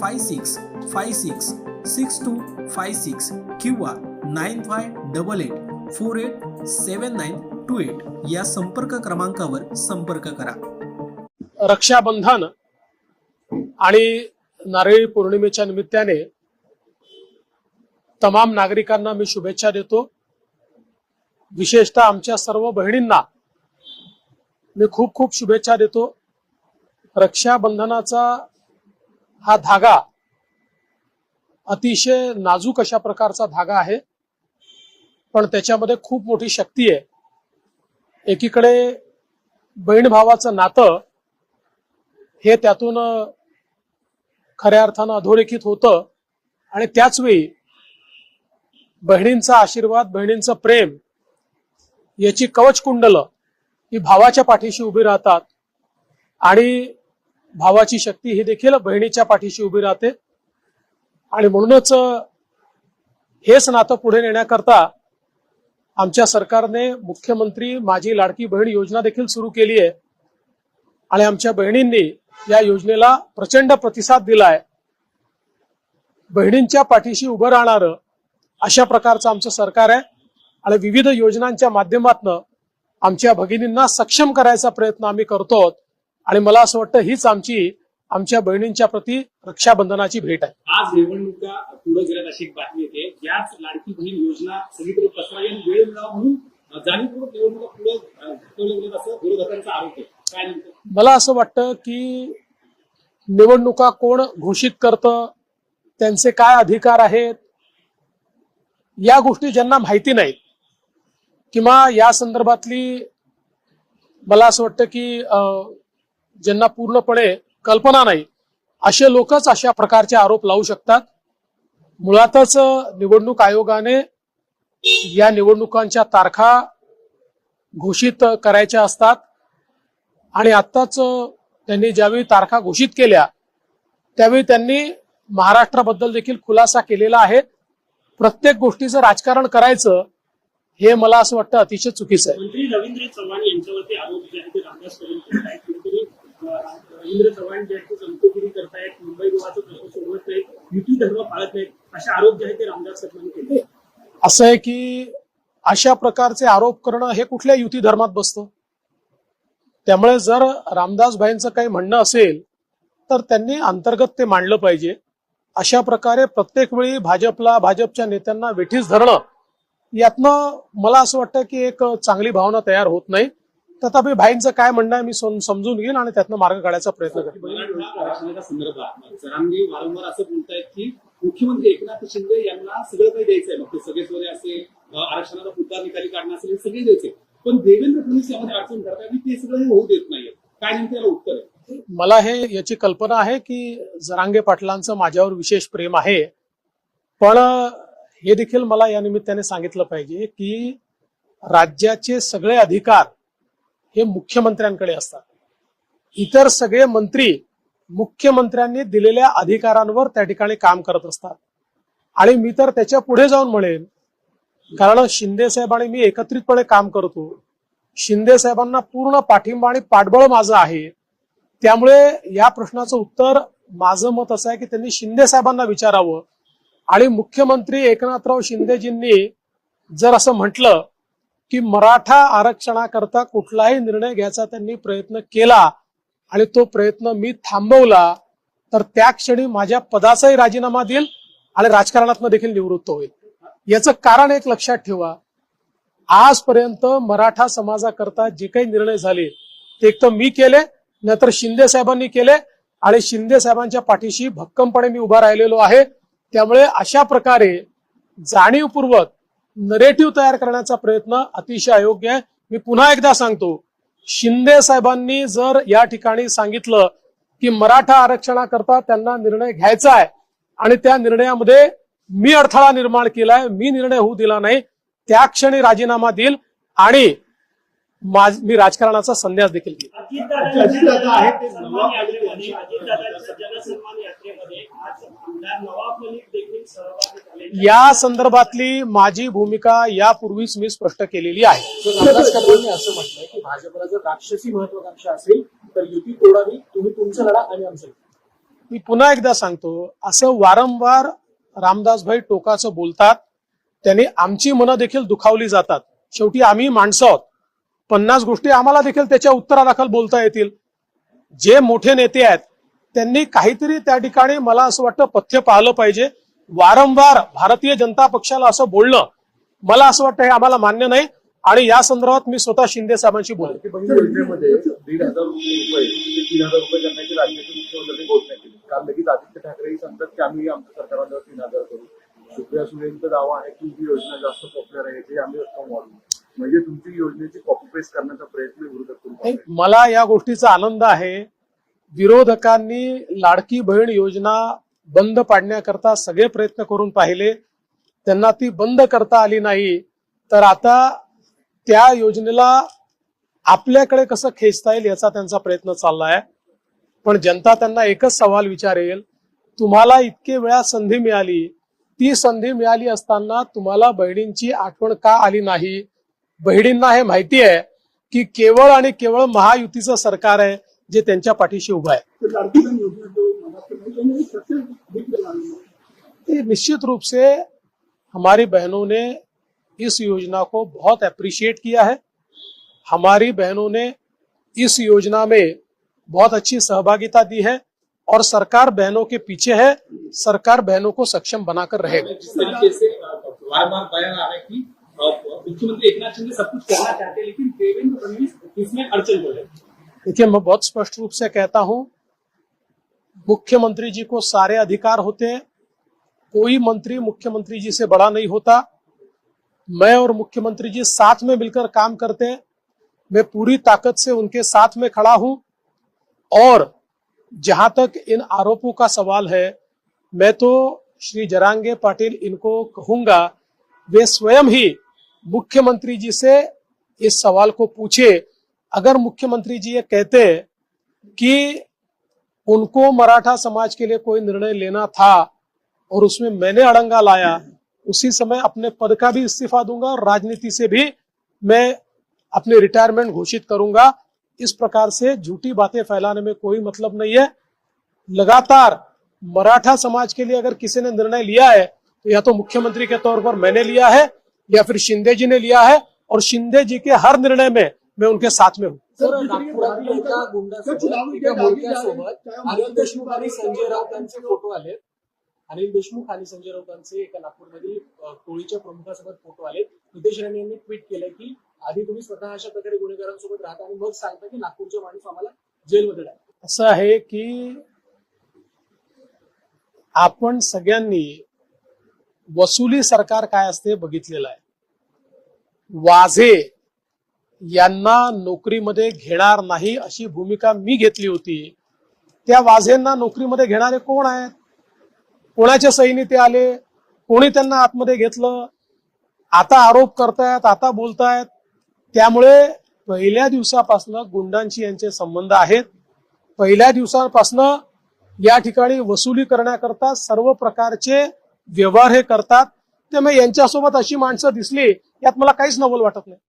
five six five six six two five six किंवा nine five double eight four eight seven nine two eight या संपर्क क्रमांकावर संपर्क करा. रक्षाबंधन आणि नारळी पौर्णिमेच्या निमित्ताने तमाम नागरिकांना मी शुभेच्छा देतो. विशेषतः आमच्या सर्व बहिणींना मी खूप खूप शुभेच्छा देतो. रक्षाबंधनाचा हा धागा अतिशय नाजूक अशा प्रकारचा धागा आहे. पण त्याच्यामध्ये खूप मोठी शक्ती आहे. एकीकडे बहीण भावाचं नातं हे त्यातून खऱ्या अर्थानं अधोरेखित होतं आणि त्याच वेळी बहिणींचा आशीर्वाद बहिणींचं प्रेम याची कवच कुंडलं ही भावाच्या पाठीशी उभी राहतात आणि भावाची शक्ती ही देखील बहिणीच्या पाठीशी उभी राहते. आणि म्हणूनच हेच नातं पुढे नेण्याकरता आमच्या सरकारने मुख्यमंत्री माझी लाडकी बहीण योजना देखील सुरू केली आहे. आणि आमच्या बहिणींनी या योजनेला प्रचंड प्रतिसाद दिलाय. बहिणींच्या पाठीशी उभं राहणारं अशा प्रकारचं आमचं सरकार आहे. आणि विविध योजनांच्या माध्यमातून आमच्या भगिनींना सक्षम करायचा प्रयत्न आम्ही करतो आणि मला असं वाटतं हीच आमची आमच्या बहिणींच्या प्रती रक्षाबंधनाची भेट आहे. आज निवडणुका पुढे गेल्यात अशी एक बातमी येते. याच लाडकी बहीण योजना सगळीकडे पसरावी आणि वेळ मिळावा म्हणून जाणीवपूर्वक निवडणुका पुढे ढकलल्या गेल्यात असं विरोधकांचा आरोप आहे. काय मला असं वाटतं की निवडणुका कोण घोषित करतं त्यांचे काय अधिकार आहेत या गोष्टी ज्यांना माहिती नाहीत किंवा या संदर्भातली मला असं वाटतं की अं, ज्यांना पूर्णपणे कल्पना नाही असे लोकच अशा प्रकारचे आरोप लावू शकतात. मुळातच निवडणूक आयोगाने या निवडणुकांच्या तारखा घोषित करायच्या असतात आणि आत्ताच त्यांनी ज्यावेळी तारखा घोषित केल्या त्यावेळी त्यांनी महाराष्ट्राबद्दल देखील खुलासा केलेला आहे. प्रत्येक गोष्टीचं राजकारण करायचं हे मला असं वाटतं अतिशय चुकीचं आहे. रवींद्र चव्हाण जे आहेत ते रामदास करतायत मुंबई गोवाचं प्रश्न सोडवत नाहीत युती धर्म पाळत नाहीत असे आरोप जे आहेत ते रामदास कदमांनी केले. असं आहे की अशा प्रकारचे आरोप करणं हे कुठल्या युती धर्मात बसतं? त्यामुळे जर रामदास भाईंचं काही म्हणणं असेल तर त्यांनी अंतर्गत ते मांडलं पाहिजे. अशा प्रकारे प्रत्येक वेळी भाजपला भाजपच्या नेत्यांना वेठीस धरणं यातनं मला असं वाटतं की एक चांगली भावना तयार होत नाही. तथापि भाईंचं काय म्हणणं आहे मी सम- समजून घेईन आणि त्यातनं मार्ग काढायचा प्रयत्न करेन. वारंवार असं बोलतायत की मुख्यमंत्री एकनाथ शिंदे यांना सगळं काही द्यायचंय. मग ते सगळे सोरे असे आरक्षणाचा मुद्दा निकाली काढणं असेल हे सगळे द्यायचे पण देवेंद्र फडणवीस यामध्ये अडचण करतात आणि ते सगळं हे होऊ देत नाहीये. काय नेमकं याला उत्तर आहे? मला हे याची कल्पना आहे की जरांगे पाटलांचं माझ्यावर विशेष प्रेम आहे. पण हे देखील मला या निमित्ताने सांगितलं पाहिजे की राज्याचे सगळे अधिकार हे मुख्यमंत्र्यांकडे असतात. इतर सगळे मंत्री मुख्यमंत्र्यांनी दिलेल्या अधिकारांवर त्या ठिकाणी काम करत असतात. आणि मी तर त्याच्या पुढे जाऊन म्हणेन कारण शिंदे साहेब आणि मी एकत्रितपणे काम करतो. शिंदे साहेबांना पूर्ण पाठिंबा आणि पाठबळ माझं आहे. त्यामुळे या प्रश्नाचं उत्तर माझं मत असं आहे की त्यांनी शिंदे साहेबांना विचारावं. आणि मुख्यमंत्री एकनाथराव शिंदेजींनी जर असं म्हटलं की मराठा आरक्षणाकरता कुठलाही निर्णय घ्यायचा त्यांनी प्रयत्न केला आणि तो प्रयत्न मी थांबवला तर त्या क्षणी माझ्या पदाचाही राजीनामा देईल आणि राजकारणातनं देखील निवृत्त होईल. याचं कारण एक लक्षात ठेवा. आजपर्यंत मराठा समाजाकरता जे काही निर्णय झाले ते एक तर मी केले नाहीतर शिंदे साहेबांनी केले आणि शिंदे साहेबांच्या पाठीशी भक्कमपणे मी उभा राहिलेलो आहे. त्यामुळे अशा प्रकारे जाणीवपूर्वक नरेटिव्ह तयार करण्याचा प्रयत्न अतिशय अयोग्य आहे. मी पुन्हा एकदा सांगतो शिंदे साहेबांनी जर या ठिकाणी सांगितलं की मराठा आरक्षणाकरता त्यांना निर्णय घ्यायचा आहे आणि त्या निर्णयामध्ये मी अडथळा निर्माण केलाय मी निर्णय होऊ दिला नाही त्या क्षणी राजीनामा देईल आणि माझ- मी राजकारणाचा संन्यास देखील या संदर्भातली माझी भूमिका यापूर्वीच मी स्पष्ट केलेली आहे. तर रामदास कदमांनी असं म्हटलंय की भाजपला जर राक्षसी महत्वाकांक्षा असेल तर युती तोडावी तुम्ही तुमचं लढा आणि आमचं लढा. मी पुन्हा एकदा सांगतो असं वारंवार रामदासभाई टोकाचं बोलतात त्यांनी आमची मनं देखील दुखावली जातात. शेवटी आम्ही माणसं आहोत. पन्नास गोष्टी आम्हाला देखील त्याच्या उत्तरादाखल बोलता येतील. जे मोठे नेते आहेत त्यांनी काहीतरी त्या ठिकाणी मला असं वाटतं पथ्य पाहिलं पाहिजे. वारंवार भारतीय जनता पक्षाला असं बोलणं मला असं वाटतं हे आम्हाला मान्य नाही आणि या संदर्भात मी स्वतः शिंदे साहेबांशी बोलेन. ठाकरे सांगतात की आम्ही आमच्या सरकारवर तीन हजार करू. सुप्रिया सुळेंचा दावा आहे की ही योजना जास्त पॉप्युलर आहे ते आम्ही रक्कम वाढवू. म्हणजे तुमची योजनेची कॉपी पेस्ट करण्याचा प्रयत्न विरोधक मला या गोष्टीचा आनंद आहे. विरोधकांनी लाडकी बहीण योजना बंद पाडण्याकरता सगळे प्रयत्न करून पाहिले. त्यांना ती बंद करता आली नाही. तर आता त्या योजनेला आपल्याकडे कसं खेचता येईल याचा त्यांचा प्रयत्न चालला आहे पण जनता त्यांना एकच सवाल विचारेल. तुम्हाला इतके वेळा संधी मिळाली. ती संधी मिळाली असताना तुम्हाला बहिणींची आठवण का आली नाही? बहिणींना हे माहिती आहे की केवळ आणि केवळ महायुतीचं सरकार आहे जे त्यांच्या पाठीशी उभं आहे. निश्चित रूप से हमारी बहनों ने इस योजना को बहुत अप्रिशिएट किया है। हमारी बहनों ने इस योजना में बहुत अच्छी सहभागिता दी है और सरकार बहनों के पीछे है। सरकार बहनों को सक्षम बनाकर रहेगा मुख्यमंत्री एकनाथ शिंदे सब कुछ करना चाहते हैं, लेकिन देवेंद्र फडणवीस इसमें अड़चन रहे हैं। देखिए, मैं बहुत स्पष्ट रूप से कहता हूँ, मुख्यमंत्री जी को सारे अधिकार होते हैं। कोई मंत्री मुख्यमंत्री जी से बड़ा नहीं होता। मैं और मुख्यमंत्री जी साथ में मिलकर काम करते हैं। मैं पूरी ताकत से उनके साथ में खड़ा हूँ। और जहाँ तक इन आरोपों का सवाल है, मैं तो श्री जरांगे पाटिल इनको कहूँगा, वे स्वयं ही मुख्यमंत्री जी से इस सवाल को पूछे। अगर मुख्यमंत्री जी ये कहते कि उनको मराठा समाज के लिए कोई निर्णय लेना था और उसमें मैंने अड़ंगा लाया, उसी समय अपने पद का भी इस्तीफा दूँगा और राजनीति से भी मैं अपनी रिटायरमेंट घोषित करूँगा। इस प्रकार से झूठी बातें फैलाने में कोई मतलब नहीं है। लगातार मराठा समाज के लिए अगर किसी ने निर्णय लिया है तो या तो मुख्यमंत्री के तौर पर मैंने लिया है या फिर शिंदे जी ने लिया है और शिंदे जी के हर निर्णय में मैं उनके साथ में हूँ। संजय फ़ोटो आले अनिल देशमुख आणि संजय राऊत यांचे एका नागपूरमधील टोळीच्या प्रमुखासोबत फ़ोटो आले नितेश राणे यांनी ट्विट केलंय की आधी तुम्ही स्वतः अशा प्रकारे गुन्हेगारांसोबत राहता आणि मग सांगता की नागपूरचे माणूस आम्हाला जेलमध्ये असं आहे की आपण सगळ्यांनी वसुली सरकार काय असते बघितलेलं आहे. वाझे यांना नोकरीमध्ये घेणार नाही अशी भूमिका मी घेतली होती. त्या वाझेंना नोकरीमध्ये घेणारे कोण आहेत? कोणाच्या सैनी ते आले? कोणी त्यांना आतमध्ये घेतलं? आता आरोप करतायत आता बोलतायत. त्यामुळे पहिल्या दिवसापासून गुंडांशी यांचे संबंध आहेत. पहिल्या दिवसापासून या ठिकाणी वसुली करण्याकरता सर्व प्रकारचे व्यवहार हे करतात. त्यामुळे यांच्यासोबत अशी माणसं दिसली यात मला काहीच नवल वाटत नाही.